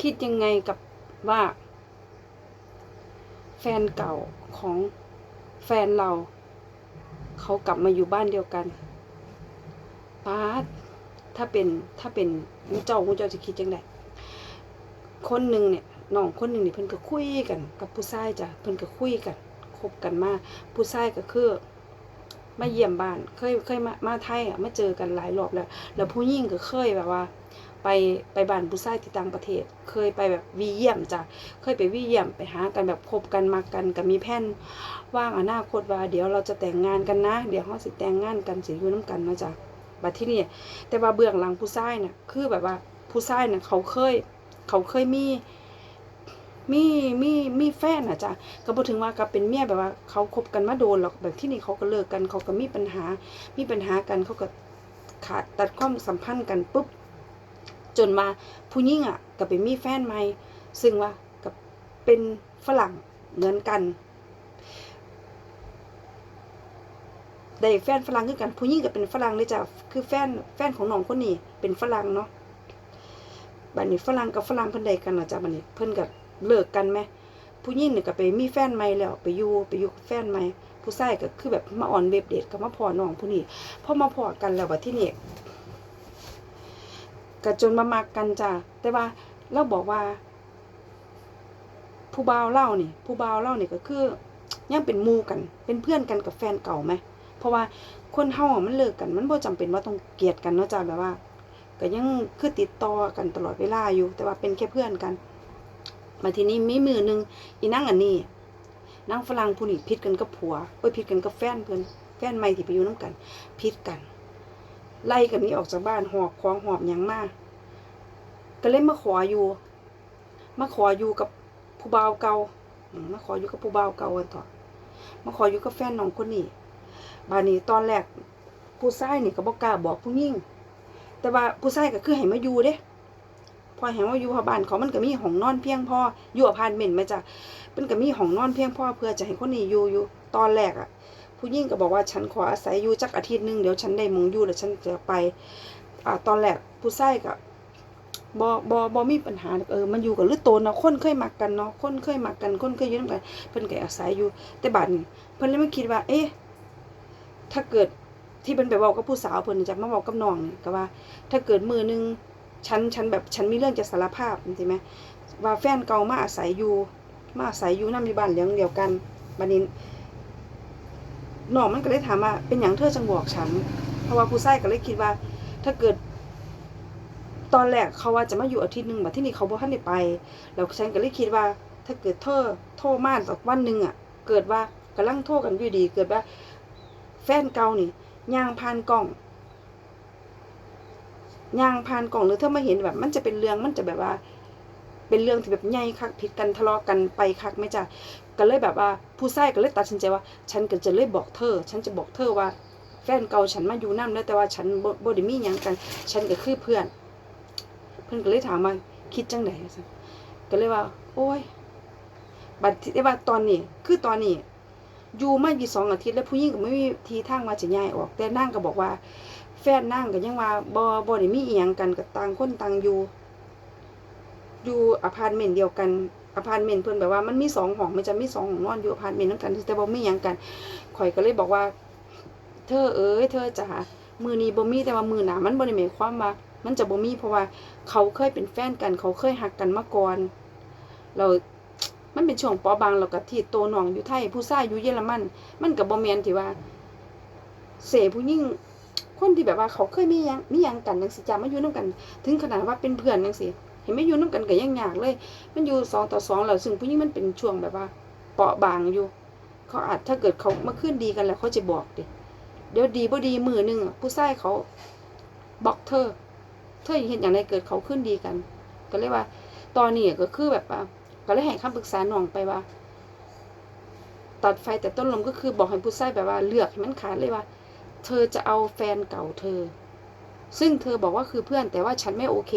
คิดยังไงกับว่า แฟนเก่าของแฟนเรา เขากลับมาอยู่บ้านเดียวกันป้าถ้าเป็นถ้าเป็นมูเจ้ามูเจ้าจะคิดยังไงคนหนึ่งเนี่ยน้องคนหนึ่งเนี่ยเพิ่นก็คุยกัน กับผู้ชายจ้ะเพิ่นก็คุยกันคบกันมาผู้ชายก็คือมาเยี่ยมบ้าน เคยเคยมามาไทยอะมาเจอกันหลายรอบแล้ว แล้วผู้หญิงก็เคยแบบว่า ไปไปบ้านผู้ชายที่ต่างประเทศ เคยไปแบบวีเยี่ยมจ้ะเคยไปวีเยี่ยมไปหากันแบบคบกันมากันก็มีแผนว่างอนาคตว่า เดี๋ยวเราจะแต่งงานกันนะ เดี๋ยวเราสิแต่งงานกันสิอยู่น้ำกันนะจ๊ะบัดที่นี่แต่ว่าเบื้องหลังผู้ชายน่ะคือแบบว่าผู้ชายน่ะเขาเคย เขาเคยมีมีมีมีแฟนอะจ้ะก็บ่ถึงว่ากับเป็นเมียแบบว่า เขาคบกันมาโดนหรอกแบบที่นี่เขาก็เลิกกันเขาก็มีปัญหา มีปัญหากันเขาก็ขาดตัดความสัมพันธ์กันปุ๊บ จนมาผู้หญิงอะก็ไปมีแฟนใหม่ซึ่งว่ากับเป็นฝรั่งเหมือนกันได้แฟนฝรั่งคือกันผู้หญิงก็เป็นฝรั่งเลยจ้ะคือแฟนแฟนของน้องคนนี้เป็นฝรั่งเนาะบัดนี้ฝรั่งกับฝรั่งเพิ่นได้กันนะจ้ะบัดนี้เพิ่นก็เลิกกันไหมผู้หญิงนี่ก็ไปมีแฟนใหม่แล้วไปอยู่ไปอยู่กับแฟนใหม่ผู้ชายก็คือแบบมาอ่อนเว็บเดทก็มาพอน้องผู้นี้พอมาพอกันแล้วบัดที่นี่ ก็จนมามักกันจ้ะแต่ว่าเราบอกว่า ผู้บ่าวเล่านี่ ผู้บ่าวเล่านี่ก็คือยังเป็นมูกัน เป็นเพื่อนกันกับแฟนเก่าไหม เพราะว่าคนเฮาอะมันเลิกกัน มันบ่จำเป็นว่าต้องเกลียดกันเนาะจ้ะแบบว่า ก็ยังคือติดต่อกันตลอดเวลาอยู่ แต่ว่าเป็นแค่เพื่อนกัน มาทีนี้มีมือหนึงอีนั่งอันนี้นั่งฝรั่งผู้นี้พิดกันกับผัวเอ้ยพิดกันกับแฟนเพิ่อนแฟนใหม่ที่ไปอยู่นํกัน พิดกัน ไล่กันนี้ออกจากบ้านหอบของหอบหยังมาก ก็เลยมาขออยู่ มาขออยู่กับผู้บ่าวเก่ามาขออยู่กับผู้บ่าวเก่ากันต่อมาขออยู่กับแฟนน้องคนนี้บานี้ตอนแรกผู้ชายนี่ก็บ่กกล้าบอกผู้หญิงแต่ว่าผู้ชายก็คือให้มาอยู่เด้ พอเห็นว่าอยู่พอบ้านเขามันก็มีห้องนอนเพียงพออยู่อพาร์ตเมนต์ไหมจ้ะมันก็มีห้องนอนเพียงพอเพื่อจะให้คนนี้อยู่อยู่ตอนแรกอะ ผู้หญิงก็บอกว่าฉันขออาศัยอยู่จักอาทิตย์หนึงเดี๋ยวฉันได้มองอยู่แล้วฉันจะไปอ่าตอนแรกผู้ชายก็บอบอบอมีปัญหาเออมันอยู่กับลือโตนเนาะคนเคยมักกันเนาะคนเคยมักกันคนเคยอยู่ด้วยกันเพิ่นก็อาศัยอยู่ แต่บัดนี้เพิ่นเลยไม่คิดว่า เอ๊ะถ้าเกิดที่เพิ่นไปเว้ากับผู้สาวเพิ่นจะมาเว้ากับน้องก็ว่า ถ้าเกิดมือหนึงฉันฉันแบบฉันมีเรื่องจะสารภาพจริงไหมว่าแฟนเก่ามาอาศัยอยู่ มาอาศัยอยู่นำอยู่บ้านเลี้ยงเดียวกันบัดนี้ น้องมันก็เลยถามว่าเป็นหยังเธอจังบอกฉัน เพราะว่าผู้ชายก็เลยคิดว่า ถ้าเกิด ตอนแรกเขาว่าจะมาอยู่อาทิตย์หนึ่งบัดที่นี่เขาบ่ทันได้ไป แล้วฉันก็เลยคิดว่า ถ้าเกิดเธอโทรมาสักวันหนึ่งอะ เกิดว่ากำลังโทรกันอยู่ดี เกิดว่า แฟนเก่านี่ย่างผ่านกล้องย่างผ่านกล้องหรือถ้ามาเห็นแบบ มันจะเป็นเรื่องมันจะแบบว่า เป็นเรื่องที่แบบใหญ่คักผิดกันทะเลาะกันไปคักไม่จ้ะก็เลยแบบว่าผู้ชายก็เลยตัดสินใจว่า ฉันก็จะเลยบอกเธอ ฉันจะบอกเธอว่าแฟนเก่าฉันมาอยู่น้ำแล้วแต่ว่าฉันบ่บ่ได้มีหยังกัน ฉันก็คือเพื่อน เพื่อนก็เลยถามว่าคิดจังไดซั่นก็เลยว่า โอ้ยบัดที่ว่าตอนนี้ คือตอนนี้อยู่มาอยู่สองอาทิตย์แล้วผู้หญิงก็ไม่มีทีทางว่าจะย้ายออก แต่นางก็บอกว่า แฟนนางก็ยังว่าบ่บ่ได้มีอีหยังกันกับต่างคนต่างอยู่ อยู่อพาร์ตเมนต์เดียวกันอพาร์ตเมนต์เพิ่อนแบบว่ามันมีสองห้องมันจะมีสองห้องนอนอยู่อพาร์ตเมนต์นำกันแต่บ่มีหยังกันข่อยก็เลยบอกว่า เธอเอ้ยเธอจ๋ามือนี้บ่มีแต่ว่ามือหนามันบ่ได้หมายความว่า มันจะบ่มีเพราะว่าเขาเคยเป็นแฟนกัน เขาเคยหักกันมาก่อน เรามันเป็นช่วงปอบางแล้วก็ที่โตน้องอยู่ไทย ผู้ชายอยู่เยอรมัน มันก็บ่แมนที่ว่า เสผู้หญิงคนที่แบบว่าเขาเคยมียังมียังกันจังสิจามาอยู่นํกัน ถึงขนาดว่าเป็นเพื่อนจังซี่ เห็นไม่อยู่นํกันก็ยังยากเลย มันอยู่สองต่อสองแล้วซึ่งผู้หญิงมันเป็นช่วงแบบว่า เปราะบางอยู่ เขาอาจถ้าเกิดเขามาขึ้นดีกันแล้วเขาจะบอกดิเดี๋ยวดีบ่ดีมือหนึ่งผู้ชายเขาบอกเธอ เธอเห็นอย่างไรเกิดเขาขึ้นดีกัน ก็เลยกว่า ตอนนี้ก็คือแบบว่าก็เลยให้คำปรึกษาน้องไปว่า ตัดไฟแต่ต้นลมก็คือบอกให้ผู้ชายแบบว่าเลือกให้มันขาดเลยว่า เธอจะเอาแฟนเก่าเธอ ซึ่งเธอบอกว่าคือเพื่อนแต่ว่าฉันไม่โอเค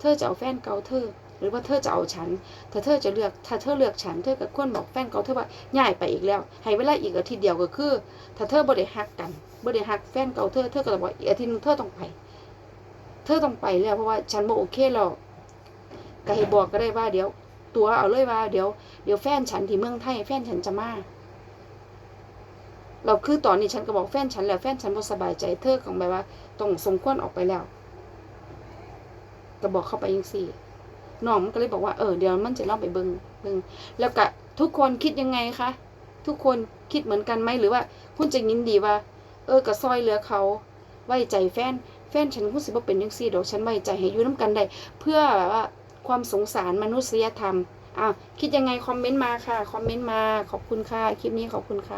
เธอจะเอาแฟนเก่าเธอ หรือว่าเธอจะเอาฉัน ถ้าเธอจะเลือก ถ้าเธอเลือกฉัน เธอก็ควรบอกแฟนเก่าเธอว่าย้ายไปอีกแล้ว ให้เวลาอีกอาทิตย์เดียวก็คือ ถ้าเธอบ่ได้ฮักกันบ่ได้ฮักแฟนเก่าเธอ เธอก็จะบอกอีกอาทิตย์นึงเธอต้องไป เธอต้องไปแล้วเพราะว่าฉันบ่โอเคแล้วก็ให้บอกก็ได้ว่าเดี๋ยว ตัวเอาเลยว่าเดี๋ยว เดี๋ยวแฟนฉันที่เมืองไทยแฟนฉันจะมา เราคือตอนนี้ฉันก็บอกแฟนฉันแล้วแฟนฉันบ่สบายใจเธอของแบบว่าต้องสมควรออกไปแล้วก็บอกเข้าไปยังสี่น้องมันก็เลยบอกว่าเออเดี๋ยวมันจะเล่าไปเบิงเบิงแล้วก็ทุกคนคิดยังไงคะทุกคนคิดเหมือนกันไหมหรือว่าคุณจะยินดีว่า เออกระซอยเหลือเขาไว้ใจแฟนแฟนฉันรู้สึกว่เป็นยังซี่ดอกฉันไว้ใจให้อยู่น้ำกันได้เพื่อแบบว่าความสงสารมนุษยธรรมอะคิดยังไงคอมเมนต์มาค่ะคอมเมนต์มาขอบคุณค่ะคลิปนี้ขอบคุณค่ะ